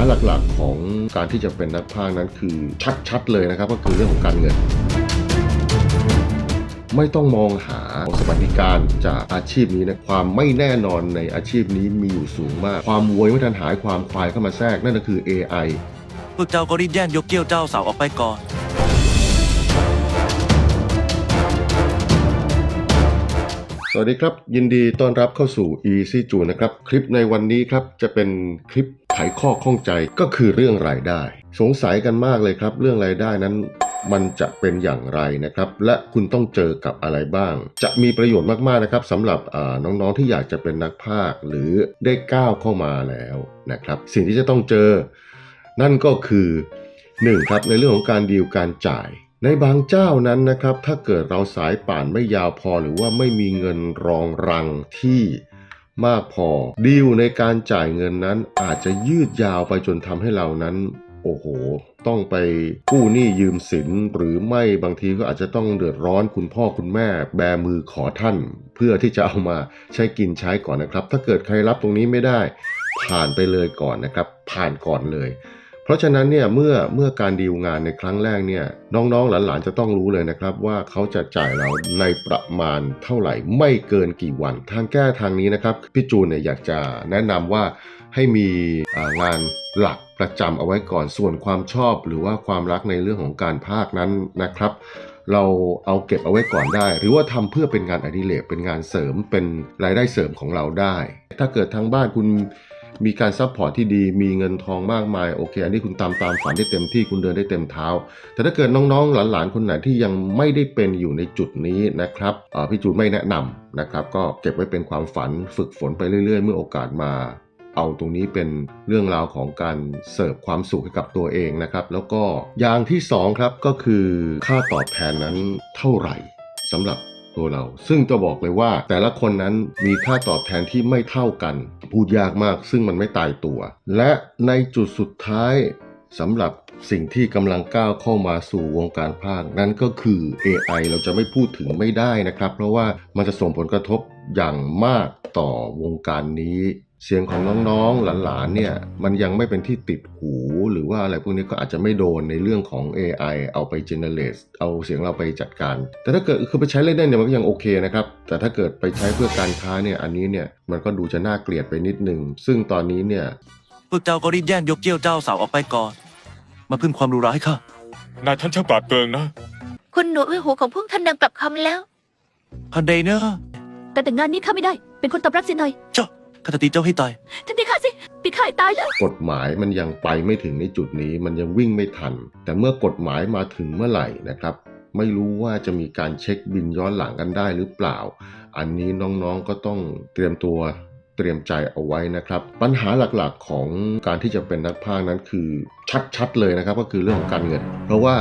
าหลักๆของการที่จะเป็นนักพากย์นั้นคือชัดๆเลยนะครับ ก็คือเรื่องของการเงิน ไม่ต้องมองหาสวัสดิการจากอาชีพนี้นะความไม่แน่นอนในอาชีพนี้มีอยู่สูงมาก ความโวยไม่ทันหายความควายเข้ามาแทรกนั่นก็คือ AI พวกเจ้าก็รีบแย่งยกเกี้ยวเจ้าสาวออกไปก่อนสวัสดีครับ ยินดีต้อนรับเข้าสู่ Easy j u นะครับ คลิปในวันนี้ครับ จะเป็นคลิป ไขข้อข้องใจก็คือเรื่องรายได้ สงสัยกันมากเลยครับ เรื่องรายได้นั้นมันจะเป็นอย่างไรนะครับ และคุณต้องเจอกับอะไรบ้าง จะมีประโยชน์มากๆนะครับสำหรับน้องๆที่อยากจะเป็นนักพากหรือได้ก้าวเข้ามาแล้วนะครับ สิ่งที่จะต้องเจอ นั่นก็คือ 1. ครับในเรื่องของการดีลการจ่าย ในบางเจ้านั้นนะครับ ถ้าเกิดเราสายป่านไม่ยาวพอหรือว่าไม่มีเงินรองรังที่ มากพอ ดีลในการจ่ายเงินนั้นอาจจะยืดยาวไปจนทำให้เรานั้น โอ้โห ต้องไปกู้หนี้ยืมสิน หรือไม่บางทีก็อาจจะต้องเดือดร้อนคุณพ่อคุณแม่ แบมือขอท่าน เพื่อที่จะเอามาใช้กินใช้ก่อนนะครับ ถ้าเกิดใครรับตรงนี้ไม่ได้ ผ่านไปเลยก่อนนะครับ ผ่านก่อนเลย ราะฉะนั้นเนี่ยเมื่อเมื่อการดีลงานในครั้งแรกเนี่ยน้องๆหลานๆจะต้องรู้เลยนะครับ ว่าเขาจะจ่ายเราในประมาณเท่าไหร่ไม่เกินกี่วัน ทางแก้ทางนี้นะครับพี่จูนเนี่ยอยากจะแนะนำว่าให้มีงานหลักประจำเอาไว้ก่อนส่วนความชอบหรือว่าความรักในเรื่องของการพากนั้นนะครับ เราเอาเก็บเอาไว้ก่อนได้ หรือว่าทำเพื่อเป็นงานอดิเรกเป็นงานเสริมเป็นรายได้เสริมของเราได้ ถ้าเกิดทางบ้านคุณ มีการซัพพอร์ตที่ดี มีเงินทองมากมาย โอเค อันนี้คุณตามตามฝันได้เต็มที่ คุณเดินได้เต็มเท้า แต่ถ้าเกิดน้องๆ หลานๆ คนไหนที่ยังไม่ได้เป็นอยู่ในจุดนี้นะครับพี่จูนไม่แนะนำนะครับ ก็เก็บไว้เป็นความฝัน ฝึกฝนไปเรื่อย ๆ เมื่อโอกาสมา เอาตรงนี้เป็นเรื่องราวของการเสิร์ฟความสุขให้กับตัวเองนะครับ แล้วก็อย่างที่สองครับก็คือค่าตอบแทนนั้นเท่าไหร่สำหรับ ตัวเรา ซึ่งจะบอกเลยว่าแต่ละคนนั้นมีค่าตอบแทนที่ไม่เท่ากัน พูดยากมากซึ่งมันไม่ตายตัว และในจุดสุดท้ายสำหรับสิ่งที่กำลังก้าวเข้ามาสู่วงการภาค นั้นก็คือ AI เราจะไม่พูดถึงไม่ได้นะครับ เพราะว่ามันจะส่งผลกระทบอย่างมากต่อวงการนี้ เสียงของน้องๆหลานๆเนี่ยมันยังไม่เป็นที่ติดหูหรือว่าอะไรพวกนี้ก็อาจจะไม่โดนในเรื่องของ AI เอาไป generate เอาเสียงเราไปจัดการ แต่ถ้าเกิดคือไปใช้เล่นๆเนี่ยมันก็ยังโอเคนะครับ แต่ถ้าเกิดไปใช้เพื่อการค้าเนี่ยอันนี้เนี่ยมันก็ดูจะน่าเกลียดไปนิดนึง ซึ่งตอนนี้เนี่ยพวกเจ้าก็รีบแย่งยกเกี้ยวเจ้าสาวออกไปก่อน มาพึ่งความรู้ร้ายข้านายท่านช่างปราดเปริงนะ คุณหนูไว้หูของพวกท่านดังกลับคำแล้ว พันใดเนอะแต่แต่งงานนี้ข้าไม่ได้ เป็นคนตอบรับสิหน่อย เจ้า ข้าจะตีเจ้าให้ตายท่านตีข้าสิปีข้าให้ตายเลยกฎหมายมันยังไปไม่ถึงในจุดนี้มันยังวิ่งไม่ทัน แต่เมื่อกฎหมายมาถึงเมื่อไหร่นะครับ ไม่รู้ว่าจะมีการเช็คบินย้อนหลังกันได้หรือเปล่า อันนี้น้องๆก็ต้องเตรียมตัวเตรียมใจเอาไว้นะครับ ปัญหาหลักๆของการที่จะเป็นนักพากย์นั้นคือชัดๆเลยนะครับ ก็คือเรื่องของการเงิน เพราะว่า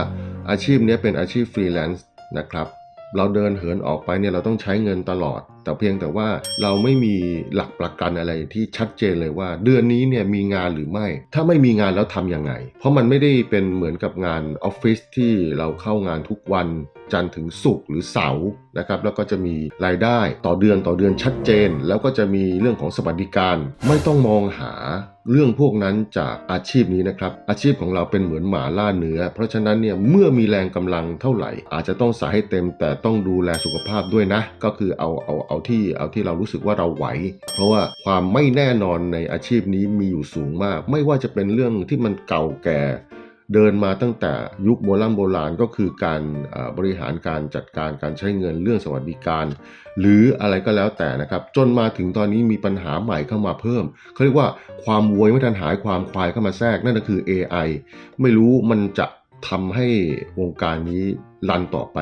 อาชีพเนี้ยเป็นอาชีพฟรีแลนซ์นะครับเราเดินเหินออกไปเนี่ยเราต้องใช้เงินตลอด แต่เพียงแต่ว่าเราไม่มีหลักประกันอะไรที่ชัดเจนเลยว่า เดือนนี้เนี่ยมีงานหรือไม่ ถ้าไม่มีงานแล้วทำยังไง เพราะมันไม่ได้เป็นเหมือนกับงานออฟฟิศที่เราเข้างานทุกวัน จันทร์ถึงศุกร์หรือเสาร์นะครับแล้วก็จะมีรายได้ต่อเดือนต่อเดือนชัดเจน แล้วก็จะมีเรื่องของสวัสดิการ ไม่ต้องมองหาเรื่องพวกนั้นจากอาชีพนี้นะครับ อาชีพของเราเป็นเหมือนหมาล่าเนื้อ เพราะฉะนั้นเนี่ยเมื่อมีแรงกำลังเท่าไหร่ อาจจะต้องใส่ให้เต็มแต่ต้องดูแลสุขภาพด้วยนะ ก็คือเอาเอาเอาที่เอาที่เรารู้สึกว่าเราไหว เพราะว่าความไม่แน่นอนในอาชีพนี้มีอยู่สูงมาก ไม่ว่าจะเป็นเรื่องที่มันเก่าแก่ เดินมาตั้งแต่ยุคโบราณโบราณก็คือการบริหารการจัดการการใช้เงินเรื่องสวัสดิการ หรืออะไรก็แล้วแต่นะครับ จนมาถึงตอนนี้มีปัญหาใหม่เข้ามาเพิ่มเขาเรียกว่าความโวยไม่ทันหายความควายเข้ามาแทรกนั่นก็คือ AI ไม่รู้มันจะทำให้วงการนี้รันต่อไป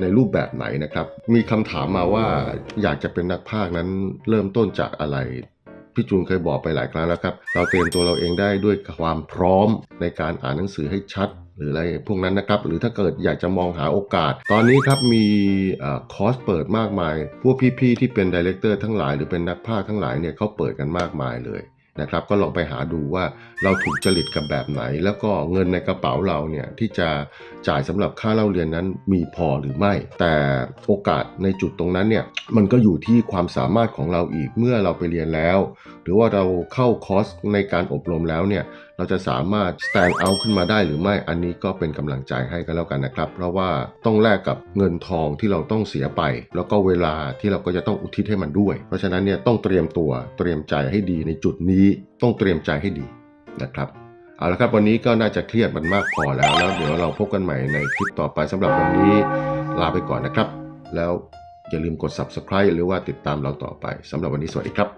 ในรูปแบบไหนนะครับ มีคำถามมาว่าอยากจะเป็นนักพากย์นั้นเริ่มต้นจากอะไร พี่จูนเคยบอกไปหลายครั้งแล้วครับ เราเตรียมตัวเราเองได้ด้วยความพร้อมในการอ่านหนังสือให้ชัด หรืออะไรพวกนั้นนะครับ หรือถ้าเกิดอยากจะมองหาโอกาส ตอนนี้ครับมีอคอร์สเปิดมากมาย พวกพี่ๆที่เป็นดีเลกเตอร์ทั้งหลายหรือเป็นนักภาคทั้งหลายเนี่ยเขาเปิดกันมากมายเลย นะครับ ก็ลองไปหาดูว่าเราถูกจริตกับแบบไหน แล้วก็เงินในกระเป๋าเราเนี่ยที่จะจ่ายสำหรับค่าเล่าเรียนนั้นมีพอหรือไม่ แต่โอกาสในจุดตรงนั้นเนี่ยมันก็อยู่ที่ความสามารถของเราอีกเมื่อเราไปเรียนแล้ว หรือว่าเราเข้าคอร์สในการอบรมแล้วเนี่ย เราจะสามารถ stand out ขึ้นมาได้หรือไม่อันนี้ก็เป็นกำลังใจให้กันแล้วกันนะครับ เพราะว่าต้องแลกกับเงินทองที่เราต้องเสียไป แล้วก็เวลาที่เราก็จะต้องอุทิศให้มันด้วย เพราะฉะนั้นเนี่ยต้องเตรียมตัวเตรียมใจให้ดีในจุดนี้ต้องเตรียมใจให้ดีนะครับเอาละครับวันนี้ก็น่าจะเครียดมันมากพอแล้วแล้วเดี๋ยวเราพบกันใหม่ในคลิปต่อไปสำหรับวันนี้ลาไปก่อนนะครับ แล้วอย่าลืมกด subscribe หรือว่าติดตามเราต่อไปสำหรับวันนี้สวัสดีครับ